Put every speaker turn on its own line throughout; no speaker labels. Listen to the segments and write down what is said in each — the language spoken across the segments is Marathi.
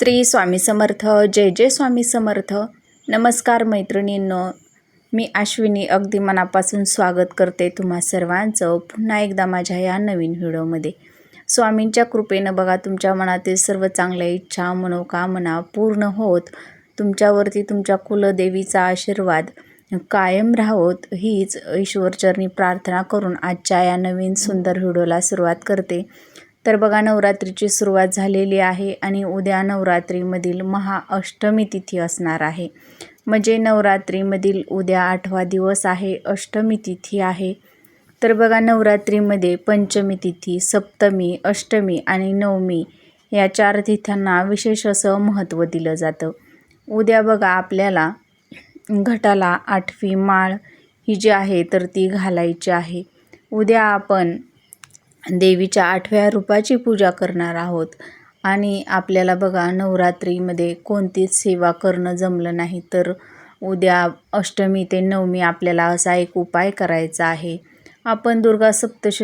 श्री स्वामी समर्थ जय जय स्वामी समर्थ. नमस्कार मैत्रिणींनो मी अश्विनी अगदी मनापासून स्वागत करते तुम्हा सर्वांचं पुन्हा एकदा माझ्या या नवीन व्हिडिओमध्ये. स्वामींच्या कृपेनं बघा तुमच्या मनातील सर्व चांगल्या इच्छा मनोकामना पूर्ण होत तुमच्यावरती तुमच्या कुलदेवीचा आशीर्वाद कायम राहोत हीच ईश्वरचरणी प्रार्थना करून आजच्या या नवीन सुंदर व्हिडिओला सुरुवात करते. तर बघा नवरात्रीची सुरुवात झालेली आहे आणि उद्या नवरात्रीमधील महाअष्टमी तिथी असणार आहे. म्हणजे नवरात्रीमधील उद्या आठवा दिवस आहे अष्टमी तिथी आहे. तर बघा नवरात्रीमध्ये पंचमी तिथी सप्तमी अष्टमी आणि नवमी या चार तिथ्यांना विशेष असं महत्त्व दिलं जातं. उद्या बघा आपल्याला घटाला आठवी माळ ही जी आहे तर ती घालायची आहे. उद्या आपण देवीच्या आठव्या रूपाची पूजा करणार आहोत. आणि आपल्याला बघा नवरात्रीमध्ये कोणतीच सेवा करणं जमलं नाही तर उद्या अष्टमी ते नवमी आपल्याला असा एक उपाय करायचा आहे. आपण दुर्गा सप्तश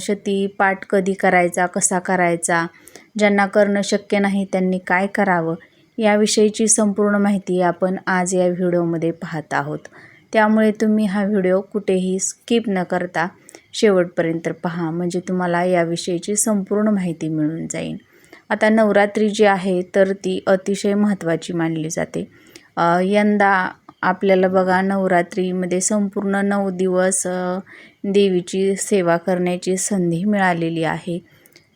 शती पाठ कधी करायचा कसा करायचा ज्यांना करणं शक्य नाही त्यांनी काय करावं याविषयीची संपूर्ण माहिती आपण आज या व्हिडिओमध्ये पाहत आहोत. त्यामुळे तुम्ही हा व्हिडिओ कुठेही स्किप न करता शेवटपर्यंत पहा. म्हणजे तुम्हाला याविषयीची संपूर्ण माहिती मिळून जाईल. आता नवरात्री जी आहे तर ती अतिशय महत्त्वाची मानली जाते. यंदा आपल्याला बघा नवरात्रीमध्ये संपूर्ण नऊ दिवस देवीची सेवा करण्याची संधी मिळालेली आहे.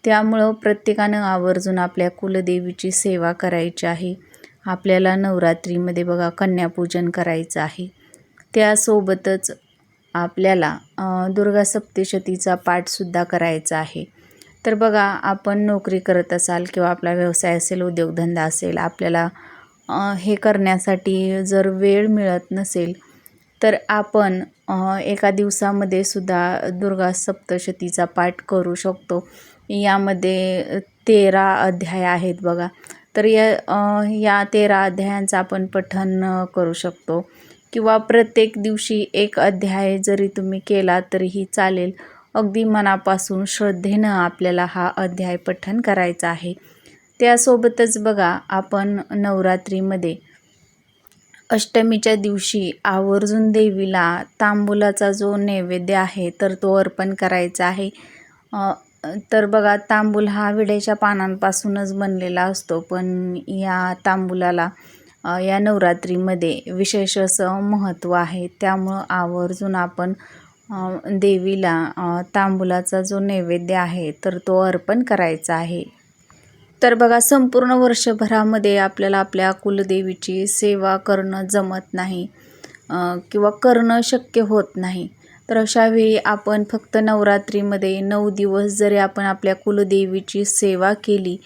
त्यामुळं प्रत्येकानं आवर्जून आपल्या कुलदेवीची सेवा करायची आहे. आपल्याला नवरात्रीमध्ये बघा कन्यापूजन करायचं आहे. त्यासोबतच आपल्याला दुर्गा सप्तशतीचा पाठसुद्धा करायचा आहे. तर बघा आपण नोकरी करत असाल किंवा आपला व्यवसाय असेल उद्योगधंदा असेल आपल्याला हे करण्यासाठी जर वेळ मिळत नसेल तर आपण एका दिवसामध्ये सुद्धा दुर्गा सप्तशतीचा पाठ करू शकतो. यामध्ये तेरा अध्याय आहेत बघा. तर या या तेरा अध्यायांचं आपण पठन करू शकतो. किंवा प्रत्येक दिवशी एक अध्याय जरी तुम्ही केला तरीही चालेल. अगदी मनापासून श्रद्धेनं आपल्याला हा अध्याय पठन करायचा आहे. त्यासोबतच बघा आपण नवरात्रीमध्ये अष्टमीच्या दिवशी आवर्जून देवीला तांबूलाचा जो नैवेद्य आहे तर तो अर्पण करायचा आहे. तर बघा तांबूल हा विड्याच्या पानांपासूनच बनलेला असतो पण या तांबूलाला या नवरात्रीमध्ये विशेष असं महत्त्व आहे. त्यामुळं आवर्जून आपण देवीला तांबुलाचा जो नैवेद्य आहे तर तो अर्पण करायचा आहे. तर बघा संपूर्ण वर्षभरामध्ये आपल्याला आपल्या कुलदेवीची सेवा करणं जमत नाही किंवा करणं शक्य होत नाही. तर अशावेळी आपण फक्त नवरात्रीमध्ये नऊ दिवस जरी आपण आपल्या कुलदेवीची सेवा केली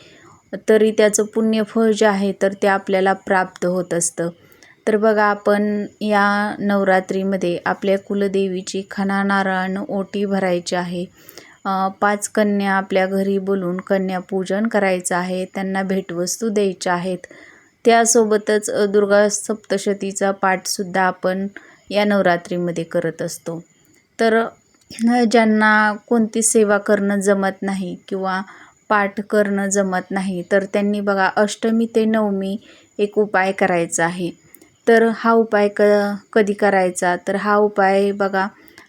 तरी त्याचं पुण्यफळ जे आहे तर ते आपल्याला प्राप्त होत असतं. तर बघा आपण या नवरात्रीमध्ये आपल्या कुलदेवीची खना नारळानं ओटी भरायची आहे. पाच कन्या आपल्या घरी बोलून कन्यापूजन करायचं आहे. त्यांना भेटवस्तू द्यायच्या आहेत. त्यासोबतच दुर्गा सप्तशतीचा पाठसुद्धा आपण या नवरात्रीमध्ये करत असतो. तर ज्यांना कोणती सेवा करणं जमत नाही किंवा पाठ करणं जमत नाही. तर त्यांनी बघा अष्टमी ते नवमी एक उपाय करायचा आहे. तर हा उपाय क कधी करायचा? तर हा उपाय बघा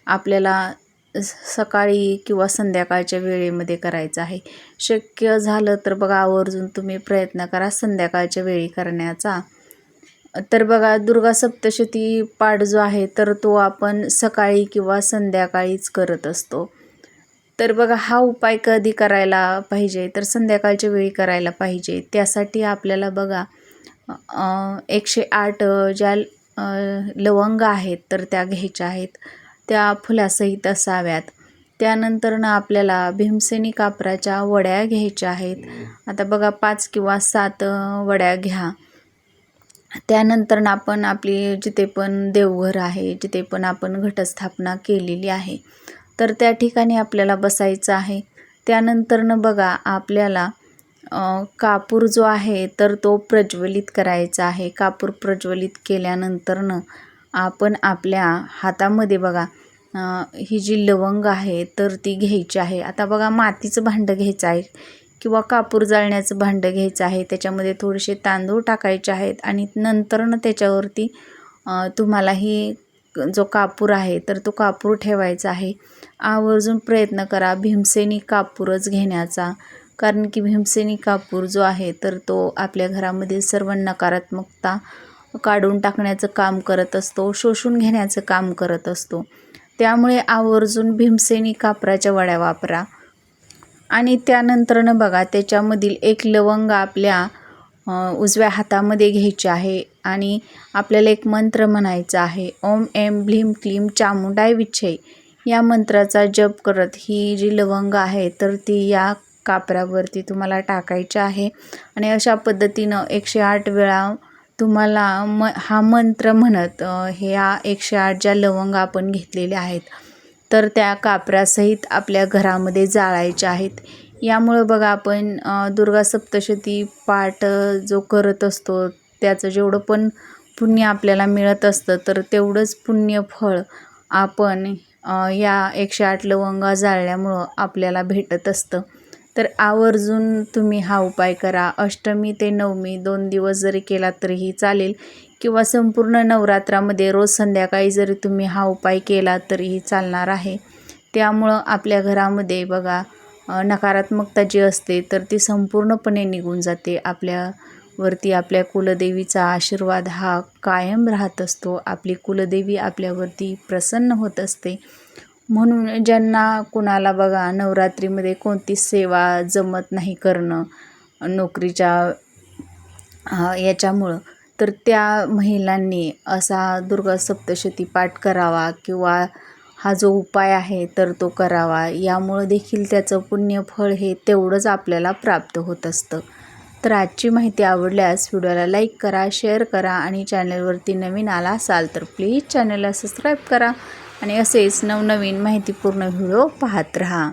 आपल्याला सकाळी किंवा संध्याकाळच्या वेळेमध्ये करायचा आहे. शक्य झालं तर बघा आवर्जून तुम्ही प्रयत्न करा संध्याकाळच्या वेळी करण्याचा. तर बघा दुर्गा सप्तशती पाठ जो आहे तर तो आपण सकाळी किंवा संध्याकाळीच करत असतो. तर बघा हा उपाय कधी करायला पाहिजे? तर संध्याकाळच्या वेळी करायला पाहिजे. त्यासाठी आपल्याला बघा एकशे आठ ज्या लवंग आहेत तर त्या घ्यायच्या आहेत. त्या फुलासहित असाव्यात. त्यानंतरनं आपल्याला भीमसेनी कापराच्या वड्या घ्यायच्या आहेत. आता बघा पाच किंवा सात वड्या घ्या. त्यानंतर आपण आपली जिथे पण देवघर आहे जिथे पण आपण घटस्थापना केलेली आहे तर त्या ठिकाणी आपल्याला बसायचं आहे. त्यानंतरनं बघा आपल्याला कापूर जो आहे तर तो प्रज्वलित करायचा आहे. कापूर प्रज्वलित केल्यानंतरनं आपण आपल्या हातामध्ये बघा ही जी लवंग आहे तर ती घ्यायची आहे. आता बघा मातीचं भांडं घ्यायचं आहे किंवा कापूर जाळण्याचं भांडं घ्यायचं आहे. त्याच्यामध्ये थोडेसे तांदूळ टाकायचे आहेत आणि नंतरनं त्याच्यावरती तुम्हाला ही जो कापूर आहे तर तो कापूर ठेवायचा आहे. आवर्जून प्रयत्न करा भीमसेनी कापूरच घेण्याचा. कारण की भीमसेनी कापूर जो आहे तर तो आपल्या घरामधील सर्व नकारात्मकता काढून टाकण्याचं काम करत असतो शोषून घेण्याचं काम करत असतो. त्यामुळे आवर्जून भीमसेनी कापराच्या वड्या वापरा. आणि त्यानंतरनं बघा त्याच्यामधील एक लवंग आपल्या उजव्या हातामध्ये घ्यायची आहे. आणि आपल्याला एक मंत्र म्हणायचा आहे. ओम एम भ्लीम क्लीम चामुंडाय विच्छय या मंत्राचा जप करत ही जी लवंग आहे तर ती या कापरावरती तुम्हाला टाकायची आहे. आणि अशा पद्धतीनं एकशे आठ वेळा तुम्हाला म हा मंत्र म्हणत ह्या एकशे आठ ज्या लवंग आपण घेतलेल्या आहेत तर त्या कापरासहित आपल्या घरामध्ये जाळायच्या आहेत. यामुळं बघा आपण दुर्गा सप्तशती पाठ जो करत असतो त्याचं जेवढं पण पुण्य आपल्याला मिळत असतं तर तेवढंच पुण्य फळ आपण या एकशे आठ लवंगा जाळल्यामुळं आपल्याला भेटत असतं. तर आवर्जून तुम्ही हा उपाय करा. अष्टमी ते नवमी दोन दिवस जरी केला तरीही चालेल किंवा संपूर्ण नवरात्रामध्ये रोज संध्याकाळी जरी तुम्ही हा उपाय केला तरीही चालणार आहे. त्यामुळं आपल्या घरामध्ये बघा नकारात्मकता जी असते तर ती संपूर्णपणे निघून जाते आपल्या वरती आपल्या कुलदेवीचा आशीर्वाद हा कायम राहत असतो. आपली कुलदेवी आपल्यावरती प्रसन्न होत असते. म्हणून ज्यांना कुणाला बघा नवरात्रीमध्ये कोणतीच सेवा जमत नाही करणं नोकरीच्या याच्यामुळं तर त्या महिलांनी असा दुर्गा सप्तशती पाठ करावा किंवा हा जो उपाय आहे तर तो करावा. यामुळं देखील त्याचं पुण्यफळ हे तेवढंच आपल्याला प्राप्त होत असतं. तर आजची माहिती आवडल्यास व्हिडिओला लाईक करा शेअर करा आणि चॅनलवरती नवीन आला असाल तर प्लीज चॅनलला सबस्क्राईब करा आणि असेच नवनवीन माहितीपूर्ण व्हिडिओ पाहत राहा.